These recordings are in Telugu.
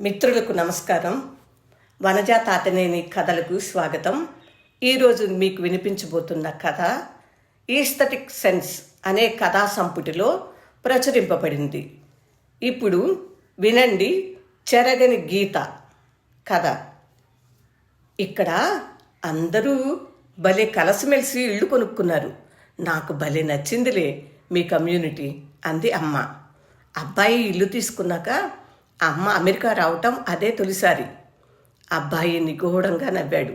మిత్రులకు నమస్కారం. వనజా తాతనేని కథలకు స్వాగతం. ఈరోజు మీకు వినిపించబోతున్న కథ ఈస్థటిక్ సెన్స్ అనే కథా సంపుటిలో ప్రచురింపబడింది. ఇప్పుడు వినండి చెరగని గీత కథ. ఇక్కడ అందరూ భలే కలసిమెలిసి ఇళ్ళు కొనుక్కున్నారు. నాకు భలే నచ్చిందిలే మీ కమ్యూనిటీ అంది అమ్మ. అబ్బాయి ఇల్లు తీసుకున్నాక అమ్మ అమెరికా రావటం అదే తొలిసారి. అబ్బాయి నిగూఢంగా నవ్వాడు.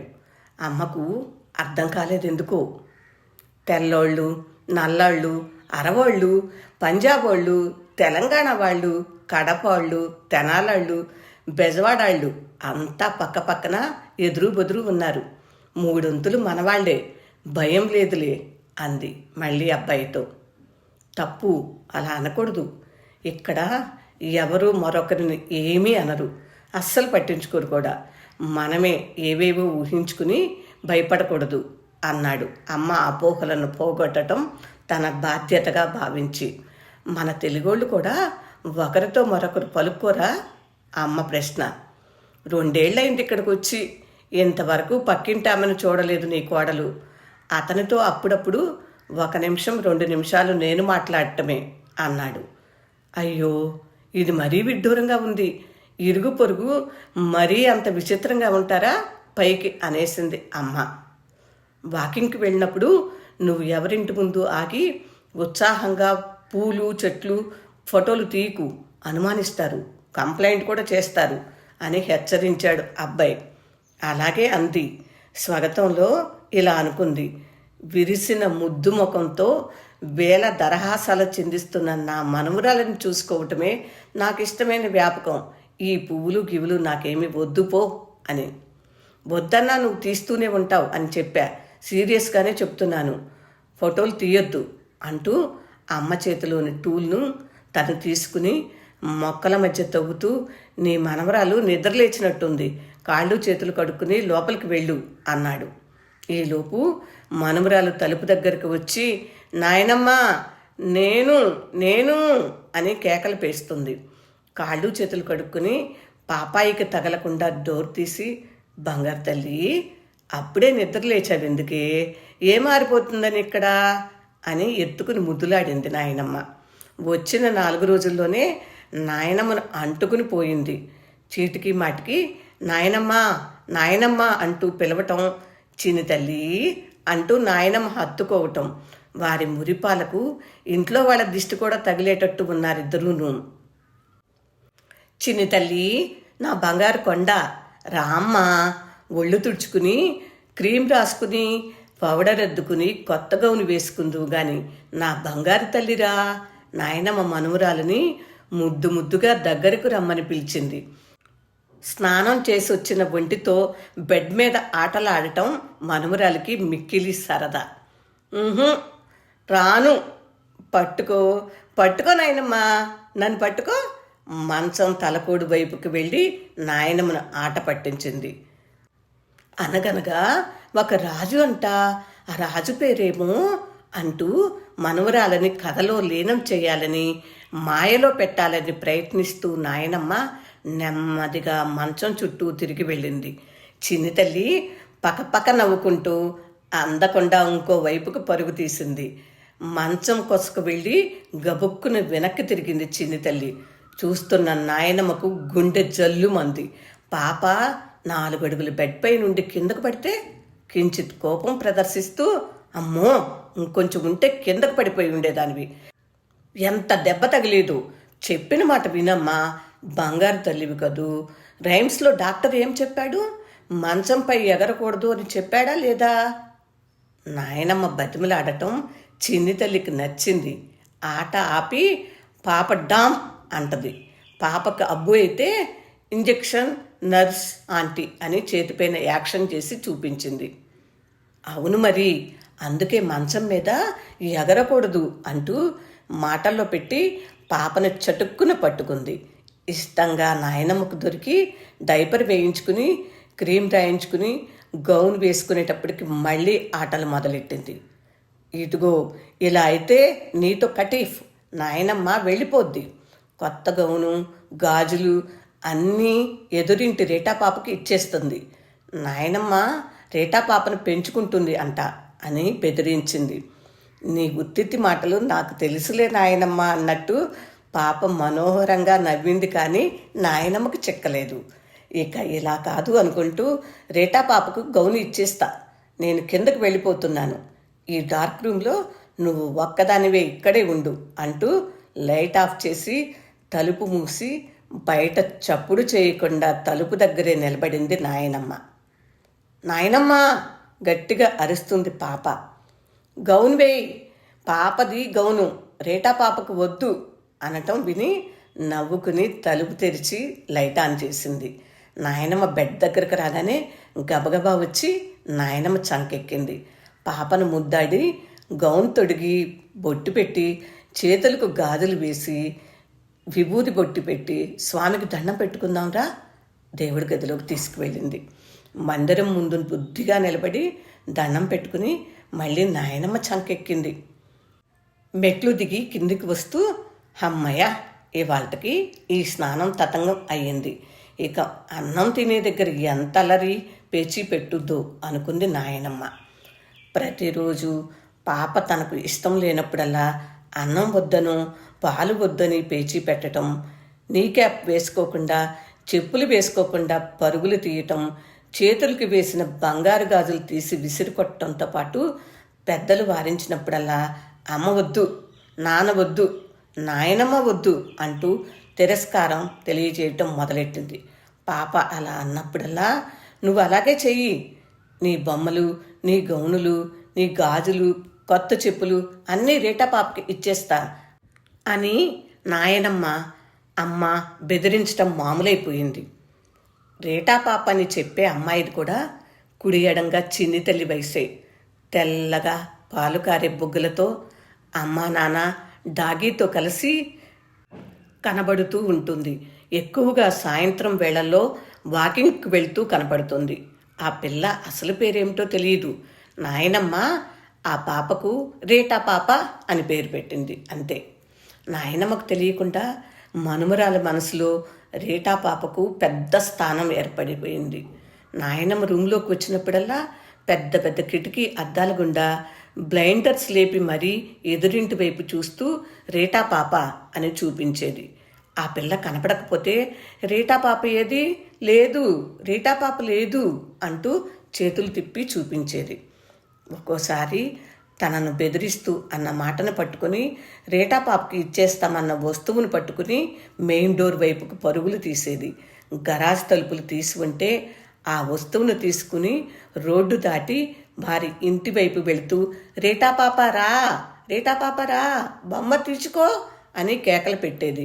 అమ్మకు అర్థం కాలేదు ఎందుకో తెల్లోళ్ళు నల్లాళ్ళు అరవాళ్ళు పంజాబ్ వాళ్ళు తెలంగాణ వాళ్ళు కడప వాళ్ళు తెనాలాళ్ళు బెజవాడాళ్ళు అంతా పక్క పక్కన ఎదురు బెదురు ఉన్నారు. మూడొంతులు మనవాళ్ళే. భయం లేదులే అంది మళ్ళీ అబ్బాయితో. తప్పు అలా అనకూడదు. ఇక్కడ ఎవరు మరొకరిని ఏమీ అనరు. అస్సలు పట్టించుకోరు కూడా. మనమే ఏవేవో ఊహించుకుని భయపడకూడదు అన్నాడు. అమ్మ అపోహలను పోగొట్టడం తన బాధ్యతగా భావించి. మన తెలుగోళ్ళు కూడా ఒకరితో మరొకరు పలుక్కోరా? అమ్మ ప్రశ్న. రెండేళ్ళైంది ఇక్కడికి వచ్చి ఇంతవరకు పక్కింటామని చూడలేదు నీ కోడలు. అతనితో అప్పుడప్పుడు ఒక నిమిషం రెండు నిమిషాలు నేను మాట్లాడటమే అన్నాడు. అయ్యో! ఇది మరీ విడ్డూరంగా ఉంది. ఇరుగు పొరుగు మరీ అంత విచిత్రంగా ఉంటారా? పైకి అనేసింది అమ్మ. వాకింగ్కి వెళ్ళినప్పుడు నువ్వు ఎవరింటి ముందు ఆగి ఉత్సాహంగా పూలు చెట్లు ఫోటోలు తీయకు. అనుమానిస్తారు. కంప్లైంట్ కూడా చేస్తారు అని హెచ్చరించాడు అబ్బాయి. అలాగే అంది. స్వాగతంలో ఇలా అనుకుంది. విరిసిన ముద్దు ముఖంతో వేల దరహాసాలు చిందిస్తున్న నా మనమురాలను చూసుకోవటమే నాకు ఇష్టమైన వ్యాపకం. ఈ పువ్వులు గివులు నాకేమి వద్దు పో అని. వద్దన్నా నువ్వు తీస్తూనే ఉంటావు అని చెప్పా. సీరియస్గానే చెప్తున్నాను. ఫోటోలు తీయొద్దు అంటూ అమ్మ చేతిలోని టూల్ను తను తీసుకుని మొక్కల మధ్య తవ్వుతూ నీ మనవరాలు నిద్రలేచినట్టుంది కాళ్ళు చేతులు కడుక్కుని లోపలికి వెళ్ళు అన్నాడు. ఈలోపు మనవరాలు తలుపు దగ్గరకు వచ్చి నాయనమ్మ నేను నేను అని కేకలు పేస్తుంది. కాళ్ళు చేతులు కడుక్కుని పాపాయికి తగలకుండా డోర్ తీసి బంగారు తల్లి అప్పుడే నిద్ర లేచావు ఎందుకే? ఏ మారిపోతుందని ఇక్కడ? అని ఎత్తుకుని ముద్దులాడింది నాయనమ్మ. వచ్చిన నాలుగు రోజుల్లోనే నాయనమ్మను అంటుకుని పోయింది. చీటికి మాటికి నాయనమ్మ నాయనమ్మ అంటూ పిలవటం చిన్ని తల్లి అంటూ నాయనమ్మ హత్తుకోవటం వారి మురిపాలకు ఇంట్లో వాళ్ళ దిష్టి కూడా తగిలేటట్టు ఉన్నారిద్దరూను. చిన్ని తల్లి నా బంగారు కొండ రామ్మ ఒళ్ళు తుడుచుకుని క్రీమ్ రాసుకుని పౌడర్ అద్దుకుని కొత్త గౌను వేసుకుందువు గాని నా బంగారు తల్లిరా నాయనమ్మ మనుమరాలని ముద్దు ముద్దుగా దగ్గరకు రమ్మని పిలిచింది. స్నానం చేసి వచ్చిన ఒంటితో బెడ్ మీద ఆటలాడటం మనుమరాలకి మిక్కిలి సరదా. రాను. పట్టుకో. పట్టుకో నాయనమ్మా. నన్ను పట్టుకో. మంచం తలకోడి వైపుకి వెళ్ళి నాయనమ్మను ఆట పట్టించింది. అనగనగా ఒక రాజు అంట. ఆ రాజు పేరేమో అంటూ మనవరాలని కథలో లీనం చేయాలని మాయలో పెట్టాలని ప్రయత్నిస్తూ నాయనమ్మ నెమ్మదిగా మంచం చుట్టూ తిరిగి వెళ్ళింది. చిన్ని తల్లి నవ్వుకుంటూ అందకుండా ఇంకో వైపుకు పరుగు తీసింది. మంచం కొసుకు వెళ్ళి గబుక్కున వెనక్కి తిరిగింది చిన్ని తల్లి. చూస్తున్న నాయనమ్మకు గుండె జల్లుమంది పాప నాలుగు అడుగులు బెడ్పై నుండి కిందకు పడితే కించిత్ కోపం ప్రదర్శిస్తూ అమ్మో ఇంకొంచెం ఉంటే కిందకు పడిపోయి ఉండేదానివి. ఎంత దెబ్బ తగిలేదు. చెప్పిన మాట వినమ్మా. బంగారు తల్లివి కదూ. రైమ్స్లో డాక్టర్ ఏం చెప్పాడు? మంచంపై ఎగరకూడదు అని చెప్పాడా లేదా? నాయనమ్మ బతిమలాడటం చిన్ని తల్లికి నచ్చింది. ఆట ఆపి పాప డామ్ అంటది. పాపకు అబ్బు అయితే ఇంజెక్షన్ నర్స్ ఆంటీ అని చేతిపైన యాక్షన్ చేసి చూపించింది. అవును మరి అందుకే మంచం మీద ఎగరకూడదు అంటూ మాటల్లో పెట్టి పాపను చటుక్కున పట్టుకుంది. ఇష్టంగా నాయనమ్మకు దొరికి డైపర్ వేయించుకుని క్రీమ్ రాయించుకుని గౌన్ వేసుకునేటప్పటికి మళ్ళీ ఆటలు మొదలెట్టింది. ఇదిగో ఇలా అయితే నీతో కటీఫ్ నాయనమ్మ వెళ్ళిపోద్ది. కొత్త గౌను గాజులు అన్నీ ఎదురింటి రేటా పాపకి ఇచ్చేస్తుంది. నాయనమ్మ రేటా పాపను పెంచుకుంటుంది అంట అని బెదిరించింది. నీ ఉత్తితి మాటలు నాకు తెలుసులే నాయనమ్మ అన్నట్టు పాప మనోహరంగా నవ్వింది కానీ నాయనమ్మకు చెక్కలేదు. ఇక ఇలా కాదు అనుకుంటూ రేటా పాపకు గౌను ఇచ్చేస్తా. నేను కిందకు వెళ్ళిపోతున్నాను. ఈ డార్క్ రూమ్లో నువ్వు ఒక్కదానివే ఇక్కడే ఉండు అంటూ లైట్ ఆఫ్ చేసి తలుపు మూసి బయట చప్పుడు చేయకుండా తలుపు దగ్గరే నిలబడింది నాయనమ్మ. నాయనమ్మ! గట్టిగా అరుస్తుంది పాప. గౌన్ వేయి. పాపది గౌను. రేటా పాపకు వద్దు అనటం విని నవ్వుకుని తలుపు తెరిచి లైట్ ఆన్ చేసింది. నాయనమ్మ బెడ్ దగ్గరకు రాగానే గబగబా వచ్చి నాయనమ్మ చంకెక్కింది. పాపను ముద్దాడి గౌన్ తొడిగి బొట్టు పెట్టి చేతులకు గాజులు వేసి విభూతి బొట్టు పెట్టి స్వామికి దండం పెట్టుకుందాంరా దేవుడి గదిలోకి తీసుకువెళ్ళింది. మందిరం ముందు బుద్ధిగా నిలబడి దండం పెట్టుకుని మళ్ళీ నాయనమ్మ చంకెక్కింది. మెట్లు దిగి కిందికి వస్తూ అమ్మయ్య ఇవాళకి ఈ స్నానం తతంగం అయ్యింది. ఇక అన్నం తినే దగ్గర ఎంత అలరి పేచి పెట్టుద్దు అనుకుంది నాయనమ్మ. ప్రతిరోజు పాప తనకు ఇష్టం లేనప్పుడల్లా అన్నం వద్దను పాలు వద్దని పేచి పెట్టడం నీ క్యాప్ వేసుకోకుండా చెప్పులు వేసుకోకుండా పరుగులు తీయటం చేతులకి వేసిన బంగారు గాజులు తీసి విసిరి కొట్టడంతో పాటు పెద్దలు వారించినప్పుడల్లా అమ్మ వద్దు నాన్న వద్దు నాయనమ్మ వద్దు అంటూ తిరస్కారం తెలియజేయటం మొదలెట్టింది. పాప అలా అన్నప్పుడల్లా నువ్వు అలాగే చెయ్యి. నీ బొమ్మలు నీ గౌనులు నీ గాజులు కొత్త చెప్పులు అన్నీ రేటా పాపకి ఇచ్చేస్తా అని నాయనమ్మ అమ్మ బెదిరించడం మామూలైపోయింది. రేటా పాప అని చెప్పే అమ్మాయిది కూడా కుడి ఎడంగా చిన్ని తల్లి వయసే. తెల్లగా పాలు కారే బొగ్గులతో అమ్మా నాన్న డాగీతో కలిసి కనబడుతూ ఉంటుంది. ఎక్కువగా సాయంత్రం వేళల్లో వాకింగ్కి వెళ్తూ కనపడుతుంది ఆ పిల్ల అసలు పేరేమిటో తెలియదు నాయనమ్మ ఆ పాపకు రేటా పాప అని పేరు పెట్టింది. అంతే. నాయనమ్మకు తెలియకుండా మనుమరాల మనసులో రేటా పాపకు పెద్ద స్థానం ఏర్పడిపోయింది. నాయనమ్మ రూమ్లోకి వచ్చినప్పుడల్లా పెద్ద పెద్ద కిటికీ అద్దాల గుండా బ్లైండర్స్ లేపి మరీ ఎదురింటి వైపు చూస్తూ రేటా పాప అని చూపించేది. ఆ పిల్ల కనపడకపోతే రేటా పాప ఏది? లేదు. రేటా పాప లేదు అంటూ చేతులు తిప్పి చూపించేది. ఒక్కోసారి తనను బెదిరిస్తూ అన్న మాటను పట్టుకుని రేటా పాపకి ఇచ్చేస్తామన్న వస్తువును పట్టుకుని మెయిన్ డోర్ వైపుకు పరుగులు తీసేది. గరాజ్ తలుపులు తీసి ఉంటే ఆ వస్తువును తీసుకుని రోడ్డు దాటి వారి ఇంటి వైపు వెళుతూ రేటా పాప రా! రేటా పాప రా! బొమ్మ తీసుకో అని కేకలు పెట్టేది.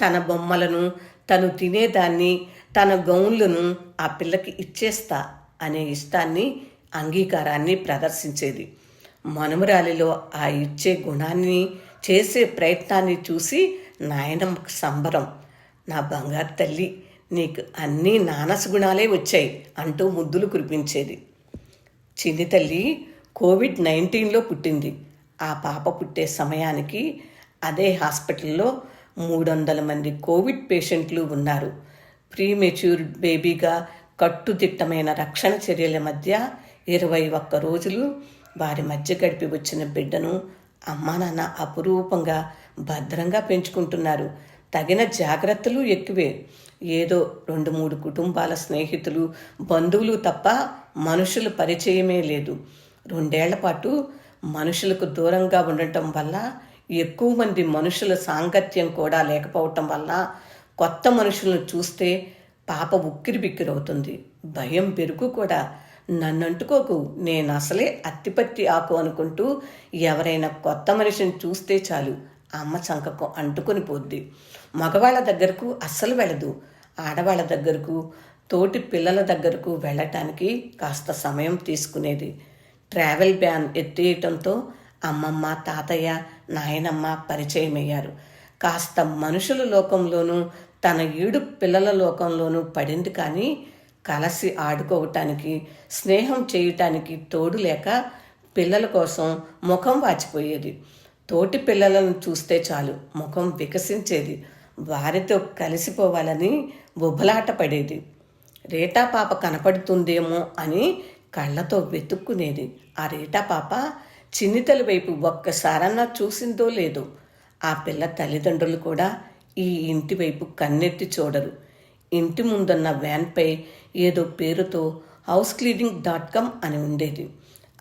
తన బొమ్మలను తను తినేదాన్ని తన గౌన్లను ఆ పిల్లకి ఇచ్చేస్తా అనే ఇష్టాన్ని అంగీకారాన్ని ప్రదర్శించేది. మనుమరాలిలో ఆ ఇచ్చే గుణాన్ని చేసే ప్రయత్నాన్ని చూసి నాయనమ్మ సంబరం! నా బంగారు తల్లి నీకు అన్నీ నానస గుణాలే వచ్చాయి అంటూ ముద్దులు కురిపించేది. చిన్ని తల్లి. కోవిడ్ నైన్టీన్లో పుట్టింది. ఆ పాప పుట్టే సమయానికి అదే హాస్పిటల్లో మూడు వందల మంది కోవిడ్ పేషెంట్లు ఉన్నారు. ప్రీమెచ్యూర్ బేబీగా కట్టుదిట్టమైన రక్షణ చర్యల మధ్య ఇరవై ఒక్క రోజులు వారి మధ్య గడిపి వచ్చిన బిడ్డను అమ్మా నాన్న అపురూపంగా భద్రంగా పెంచుకుంటున్నారు. తగిన జాగ్రత్తలు ఎక్కువే. ఏదో రెండు మూడు కుటుంబాల స్నేహితులు బంధువులు తప్ప మనుషుల పరిచయమే లేదు. రెండేళ్ళ పాటు మనుషులకు దూరంగా ఉండటం వల్ల ఎక్కువ మంది మనుషుల సాంగత్యం కూడా లేకపోవటం వల్ల కొత్త మనుషులను చూస్తే పాప ఉక్కిరి బిక్కిరవుతుంది భయం పెరుగు కూడా. నన్నంటుకోకు నేను అసలే అత్తిపత్తి ఆకు అనుకుంటూ ఎవరైనా కొత్త మనిషిని చూస్తే చాలు అమ్మ చంకకు అంటుకొని పోద్ది. మగవాళ్ళ దగ్గరకు అస్సలు వెళ్ళదు. ఆడవాళ్ళ దగ్గరకు తోటి పిల్లల దగ్గరకు వెళ్ళటానికి కాస్త సమయం తీసుకునేది. ట్రావెల్ బ్యాన్ ఎత్తేయటంతో అమ్మమ్మ తాతయ్య నాయనమ్మ పరిచయమయ్యారు. కాస్త మనుషుల లోకంలోనూ తన ఈడు పిల్లల లోకంలోనూ పడింది కానీ కలిసి ఆడుకోవటానికి స్నేహం చేయటానికి తోడు లేక పిల్లల కోసం ముఖం వాచిపోయేది. తోటి పిల్లలను చూస్తే చాలు ముఖం వికసించేది. వారితో కలిసిపోవాలని ఉబలాట పడేది రేటా పాప కనపడుతుందేమో అని కళ్ళతో వెతుక్కునేది. ఆ రేటా పాప చిన్నితల వైపు ఒక్కసారన్నా చూసిందో లేదో ఆ పిల్ల తల్లిదండ్రులు కూడా ఈ ఇంటి వైపు కన్నెత్తి చూడరు. ఇంటి ముందున్న వ్యాన్పై ఏదో పేరుతో హౌస్ క్లీనింగ్ డాట్ కామ్ అని ఉండేది.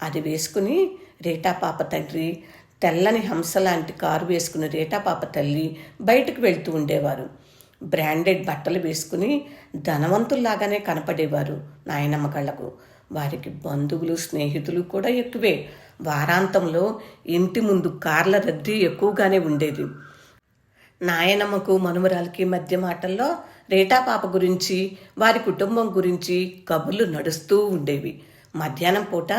అది వేసుకుని రేటా పాప తండ్రి తెల్లని హంస లాంటి కారు వేసుకుని రేటా పాప తల్లి బయటకు వెళ్తూ ఉండేవారు. బ్రాండెడ్ బట్టలు వేసుకుని ధనవంతుల్లాగానే కనపడేవారు నాయనమ్మ కళ్ళకు. వారికి బంధువులు స్నేహితులు కూడా ఎక్కువే. వారాంతంలో ఇంటి ముందు కార్ల రద్దీ ఎక్కువగానే ఉండేది. నాయనమ్మకు మనుమరాలకి మధ్య మాటల్లో రేటా పాప గురించి వారి కుటుంబం గురించి కబుర్లు నడుస్తూ ఉండేవి. మధ్యాహ్నం పూట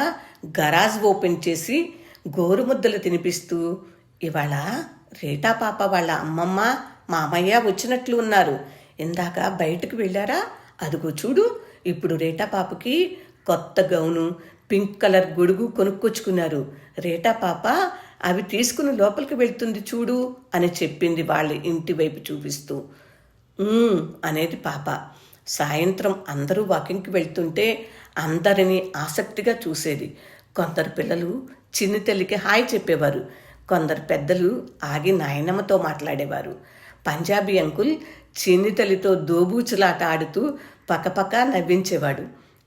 గరాజ్ ఓపెన్ చేసి గోరుముద్దలు తినిపిస్తూ ఇవాళ రేటా పాప వాళ్ళ అమ్మమ్మ మామయ్య వచ్చినట్లు ఉన్నారు. ఇందాక బయటకు వెళ్ళారా? అదిగో చూడు ఇప్పుడు రేటా పాపకి కొత్త గౌను పింక్ కలర్ గొడుగు కొనుక్కొచ్చుకున్నారు. రేటా పాప అవి తీసుకుని లోపలికి వెళ్తుంది చూడు అని చెప్పింది వాళ్ళ ఇంటి వైపు చూపిస్తూ. అనేది పాప. సాయంత్రం అందరూ వాకింగ్కి వెళ్తుంటే అందరినీ ఆసక్తిగా చూసేది. కొందరు పిల్లలు చిన్ని తల్లికి హాయ్ చెప్పేవారు. కొందరు పెద్దలు ఆగి నాయనమ్మతో మాట్లాడేవారు. పంజాబీ అంకుల్ చిన్ని దోబూచులాట ఆడుతూ పక్కపక్క నవ్వించేవాడు.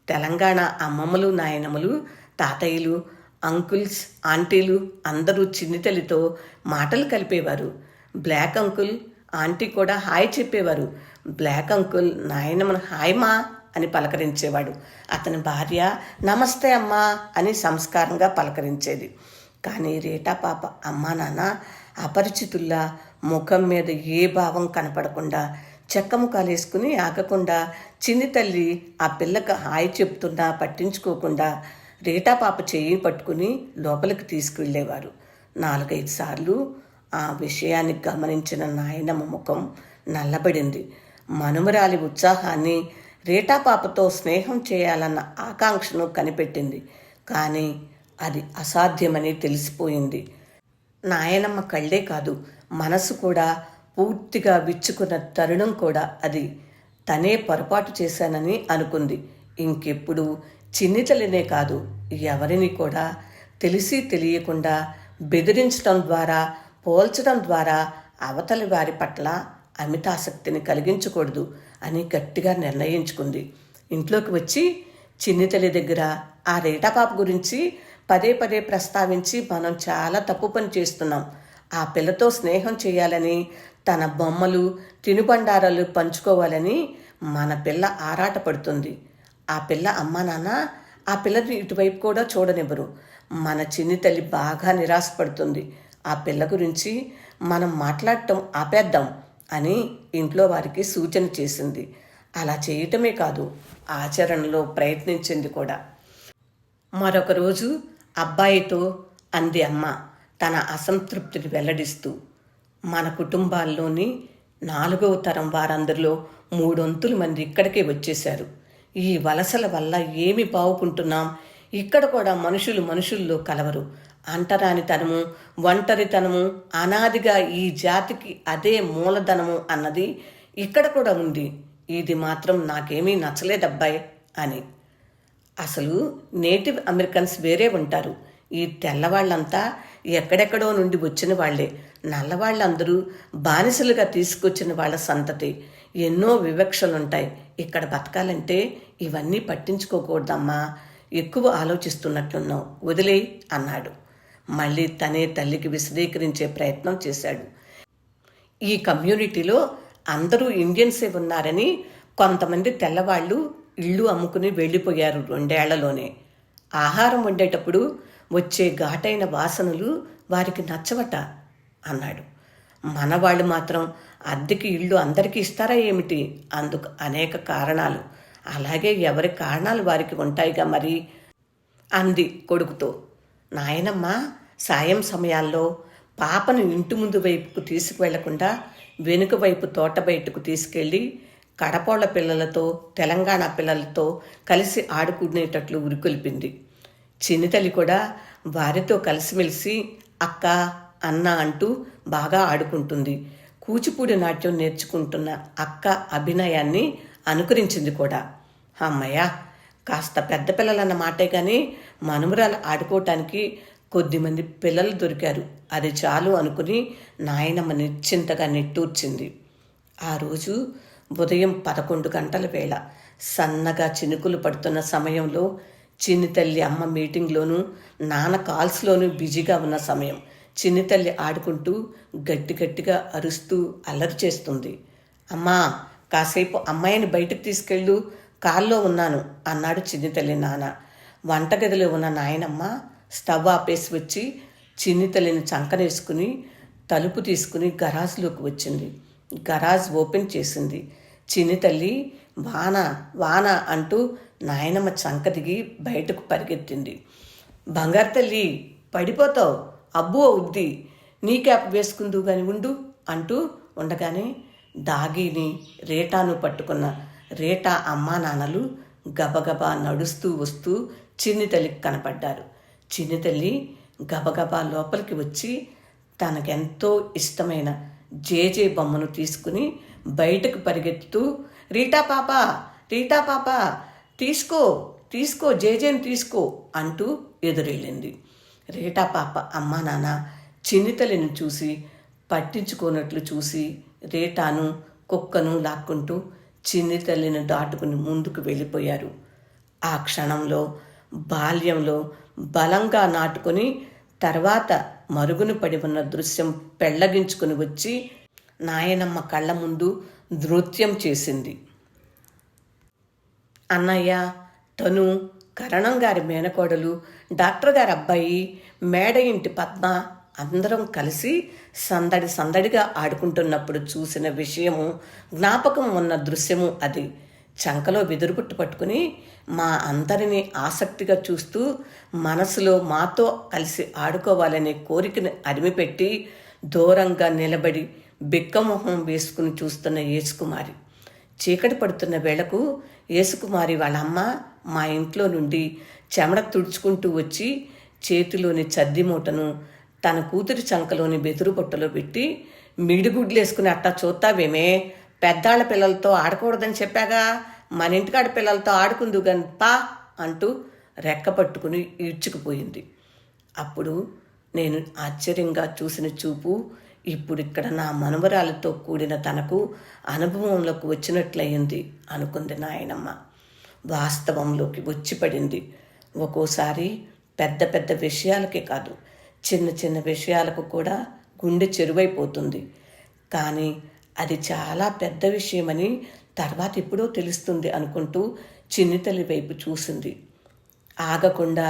తెలంగాణ అమ్మమ్మలు నాయనమ్మలు తాతయ్యలు అంకుల్స్ ఆంటీలు అందరూ చిన్నితల్లితో మాటలు కలిపేవారు. బ్లాక్ అంకుల్ ఆంటీ కూడా హాయ్ చెప్పేవారు. బ్లాక్ అంకుల్ నాయనమ్మను హాయ్ మా అని పలకరించేవాడు. అతని భార్య నమస్తే అమ్మా అని సంస్కారంగా పలకరించేది. కానీ రేటా పాప అమ్మా నాన్న అపరిచితుల్లా ముఖం మీద ఏ భావం కనపడకుండా చెక్క ముఖాలు వేసుకుని ఆగకుండా చిన్ని తల్లి ఆ పిల్లకి హాయి చెప్తున్నా పట్టించుకోకుండా రేటా పాప చెయ్యి పట్టుకుని లోపలికి తీసుకువెళ్ళేవారు. నాలుగైదు సార్లు ఆ విషయాన్ని గమనించిన నాయనమ్మ ముఖం నల్లబడింది. మనుమరాలి ఉత్సాహాన్ని రేటా పాపతో స్నేహం చేయాలన్న ఆకాంక్షను కనిపెట్టింది. కానీ అది అసాధ్యమని తెలిసిపోయింది. నాయనమ్మ కళ్ళే కాదు మనసు కూడా పూర్తిగా విచ్చుకున్న తరుణం కూడా అది. తనే పొరపాటు చేశానని అనుకుంది. ఇంకెప్పుడు చిన్నితలినే కాదు. ఎవరిని కూడా తెలిసి తెలియకుండా బెదిరించడం ద్వారా పోల్చడం ద్వారా అవతలి వారి పట్ల అమితాసక్తిని కలిగించకూడదు అని గట్టిగా నిర్ణయించుకుంది. ఇంట్లోకి వచ్చి చిన్నితల్లి దగ్గర ఆ రేటాపాప గురించి పదే పదే ప్రస్తావించి మనం చాలా తప్పు పని చేస్తున్నాం. ఆ పిల్లతో స్నేహం చేయాలని తన బొమ్మలు తినుబండారాలు పంచుకోవాలని మన పిల్ల ఆరాటపడుతుంది. ఆ పిల్ల అమ్మా నాన్న ఆ పిల్లని ఇటువైపు కూడా చూడనివ్వరు. మన చిన్ని తల్లి బాగా నిరాశపడుతుంది. ఆ పిల్ల గురించి మనం మాట్లాడటం ఆపేద్దాం అని ఇంట్లో వారికి సూచన చేసింది. అలా చేయటమే కాదు ఆచరణలో ప్రయత్నించింది కూడా. మరొక రోజు అబ్బాయితో అంది అమ్మ తన అసంతృప్తిని వెల్లడిస్తూ మన కుటుంబాల్లోని నాలుగవ తరం వారందరిలో మూడొంతుల మంది ఇక్కడికే వచ్చేశారు. ఈ వలసల వల్ల ఏమి బావుకుంటున్నాం? ఇక్కడ కూడా మనుషులు మనుషుల్లో కలవరు. అంటరానితనము ఒంటరితనము అనాదిగా ఈ జాతికి అదే మూలధనము అన్నది ఇక్కడ కూడా ఉంది. ఇది మాత్రం నాకేమీ నచ్చలేదబ్బాయి అని. అసలు నేటివ్ అమెరికన్స్ వేరే ఉంటారు. ఈ తెల్లవాళ్ళంతా ఎక్కడెక్కడో నుండి వచ్చిన వాళ్ళే నల్లవాళ్ళందరూ బానిసలుగా తీసుకొచ్చిన వాళ్ళ సంతతి. ఎన్నో వివక్షలుంటాయి. ఇక్కడ బతకాలంటే ఇవన్నీ పట్టించుకోకూడదమ్మా. ఎక్కువ ఆలోచిస్తున్నట్లున్నావు వదిలే అన్నాడు. మళ్ళీ తనే తల్లికి విశదీకరించే ప్రయత్నం చేశాడు. ఈ కమ్యూనిటీలో అందరూ ఇండియన్సే ఉన్నారని కొంతమంది తెల్లవాళ్ళు ఇళ్ళు అమ్ముకుని వెళ్ళిపోయారు రెండేళ్ళలోనే. ఆహారం వండేటప్పుడు వచ్చే ఘాటైన వాసనలు వారికి నచ్చవట అన్నాడు. మనవాళ్ళు మాత్రం అద్దెకి ఇల్లు అందరికీ ఇస్తారా ఏమిటి? అందుకు అనేక కారణాలు. అలాగే ఎవరి కారణాలు వారికి ఉంటాయిగా మరి? అంది కొడుకుతో. నాయనమ్మ సాయం సమయాల్లో పాపను ఇంటి ముందు వైపుకు తీసుకువెళ్ళకుండా వెనుక వైపు తోట బయటకు తీసుకెళ్ళి కడపోళ్ళ పిల్లలతో తెలంగాణ పిల్లలతో కలిసి ఆడుకునేటట్లు ఉరికొల్పింది. చిన్నితల్లి కూడా వారితో కలిసిమెలిసి అక్క అన్న అంటూ బాగా ఆడుకుంటుంది. కూచిపూడి నాట్యం నేర్చుకుంటున్న అక్క అభినయాన్ని అనుకరించింది కూడా. అమ్మయ్య కాస్త పెద్ద పిల్లలన్న మాటే కానీ మనుమరాలు ఆడుకోవటానికి కొద్దిమంది పిల్లలు దొరికారు. అది చాలు అనుకుని నాయనమ్మ నిశ్చింతగా నిట్టూర్చింది. ఆ రోజు ఉదయం పదకొండు గంటల వేళ సన్నగా చినుకులు పడుతున్న సమయంలో చిన్ని తల్లి అమ్మ మీటింగ్లోనూ నాన్న కాల్స్లోనూ బిజీగా ఉన్న సమయం చిన్ని తల్లి ఆడుకుంటూ గట్టి గట్టిగా అరుస్తూ అల్లరి చేస్తుంది. అమ్మా కాసేపు అమ్మాయిని బయటకు తీసుకెళ్ళు కాల్లో ఉన్నాను అన్నాడు చిన్ని తల్లి నాన్న. వంటగదిలో ఉన్న నాయనమ్మ స్టవ్ ఆపేసి వచ్చి చిన్ని తల్లిని చంకనేసుకుని తలుపు తీసుకుని గరాజ్లోకి వచ్చింది. గరాజ్ ఓపెన్ చేసింది. చిన్ని తల్లి వాన వాన అంటూ నాయనమ్మ చంక దిగి బయటకు పరిగెత్తింది. బంగారు తల్లి పడిపోతావు. అబ్బు అవుద్ది నీ క్యాప్ వేసుకుందు గాని ఉండు అంటూ ఉండగానే దాగిని రేటాను పట్టుకున్న రేటా అమ్మా నాన్నలు గబగబా నడుస్తూ వస్తూ చిన్ని తల్లికి కనపడ్డారు. చిన్ని తల్లి గబగబా లోపలికి వచ్చి తనకెంతో ఇష్టమైన జేజే బొమ్మను తీసుకుని బయటకు పరిగెత్తుతూ రీటా పాప రీటా పాప తీసుకో తీసుకో జేజేని తీసుకో అంటూ ఎదురెళ్ళింది. రీటా పాప అమ్మా నాన్న చిన్ని చూసి పట్టించుకోనట్లు చూసి రీటాను కుక్కను లాక్కుంటూ చిన్ని తల్లిని దాటుకుని ముందుకు వెళ్ళిపోయారు. ఆ క్షణంలో బాల్యంలో బలంగా నాటుకొని తర్వాత మరుగున పడి ఉన్న దృశ్యం పెళ్ళగించుకుని వచ్చి నాయనమ్మ కళ్ళ ముందు నృత్యం చేసింది. అన్నయ్య తను కరణం గారి మేనకోడలు డాక్టర్ గారి అబ్బాయి మేడ ఇంటి పద్మ అందరం కలిసి సందడి సందడిగా ఆడుకుంటున్నప్పుడు చూసిన విషయము జ్ఞాపకం ఉన్న దృశ్యము అది. చంకలో వెదురుపుట్టు పట్టుకుని మా అందరినీ ఆసక్తిగా చూస్తూ మనసులో మాతో కలిసి ఆడుకోవాలనే కోరికను అరిమిపెట్టి దూరంగా నిలబడి బిక్కమొహం వేసుకుని చూస్తున్న యేసుకుమారి. చీకటి పడుతున్న వేళకు యేసుకుమారి వాళ్ళ అమ్మ మా ఇంట్లో నుండి చెమడ తుడుచుకుంటూ వచ్చి చేతిలోని చద్ది మూటను తన కూతురి చంకలోని బెదురు పొట్టలో పెట్టి మిడిగుడ్లేసుకుని అట్టా చూస్తావేమే పెద్దాళ్ళ పిల్లలతో ఆడకూడదని చెప్పాగా. మన ఇంటికాడ పిల్లలతో ఆడుకుందు గని పా అంటూ రెక్క పట్టుకుని ఈడ్చుకుపోయింది. అప్పుడు నేను ఆశ్చర్యంగా చూసిన చూపు ఇప్పుడు ఇక్కడ నా మనవరాలతో కూడిన తనకు అనుభవంలోకి వచ్చినట్లయింది అనుకుంది నాయనమ్మ. వాస్తవంలోకి వచ్చి పడింది ఒక్కోసారి పెద్ద పెద్ద విషయాలకే కాదు చిన్న చిన్న విషయాలకు కూడా గుండె చెరువైపోతుంది. కానీ అది చాలా పెద్ద విషయమని తర్వాత ఎప్పుడో తెలుస్తుంది అనుకుంటూ చిన్ని తల్లి వైపు చూసింది. ఆగకుండా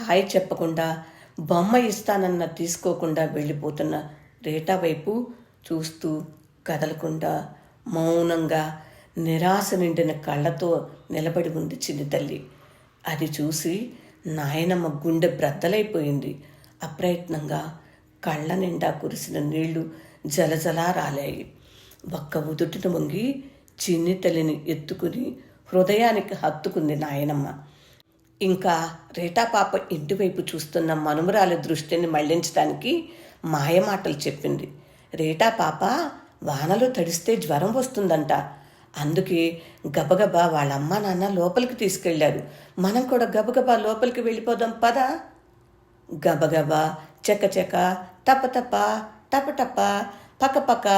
హాయ్ చెప్పకుండా బొమ్మ ఇస్తానన్న తీసుకోకుండా వెళ్ళిపోతున్న రేటా వైపు చూస్తూ కదలకుండా మౌనంగా నిరాశ నిండిన కళ్ళతో నిలబడి ఉంది చిన్ని తల్లి. అది చూసి నాయనమ్మ గుండె బ్రద్దలైపోయింది. అప్రయత్నంగా కళ్ళ నిండా కురిసిన నీళ్ళు జలజలా రాలాయి. ఒక్క ఉదుటిన వంగి చిన్ని తల్లిని ఎత్తుకుని హృదయానికి హత్తుకుంది నాయనమ్మ. ఇంకా రేటాపాప ఇంటివైపు చూస్తున్న మనుమరాలి దృష్టిని మళ్ళించడానికి మాయమాటలు చెప్పింది. రేటా పాప వానలో తడిస్తే జ్వరం వస్తుందంట. అందుకే గబగబా వాళ్ళ అమ్మ నాన్న లోపలికి తీసుకెళ్ళారు మనం కూడా గబగబా లోపలికి వెళ్ళిపోదాం పద. గబగబా చెక్క తపతప టపటప పకపక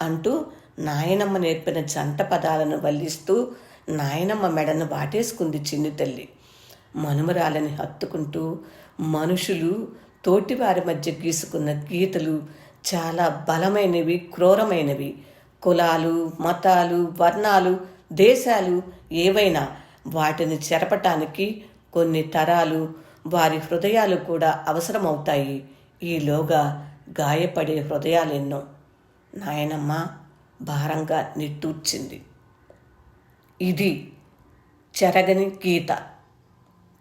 అంటూ నాయనమ్మ నేర్పిన జంట పదాలను వల్లిస్తూ నాయనమ్మ మెడను వాటేసుకుంది చిన్ని తల్లి. మనుమరాలని హత్తుకుంటూ మనుషులు తోటివారి మధ్య గీసుకున్న గీతలు చాలా బలమైనవి క్రూరమైనవి. కులాలు మతాలు వర్ణాలు దేశాలు ఏవైనా వాటిని చెరపటానికి కొన్ని తరాలు వారి హృదయాలు కూడా అవసరమవుతాయి. ఈలోగా గాయపడే హృదయాలెన్నో. నాయనమ్మ భారంగా నిట్టూర్చింది. ఇది చెరగని గీత.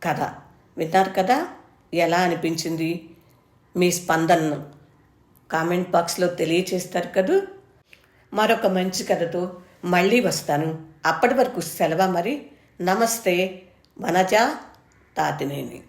కథ. విన్నారు కదా? ఎలా అనిపించింది? మీ స్పందనను కామెంట్ బాక్స్లో తెలియచేస్తారు కదూ? మరొక మంచి కథతో మళ్ళీ వస్తాను. అప్పటి వరకు సెలవు మరి? నమస్తే వనజ తాతినేని.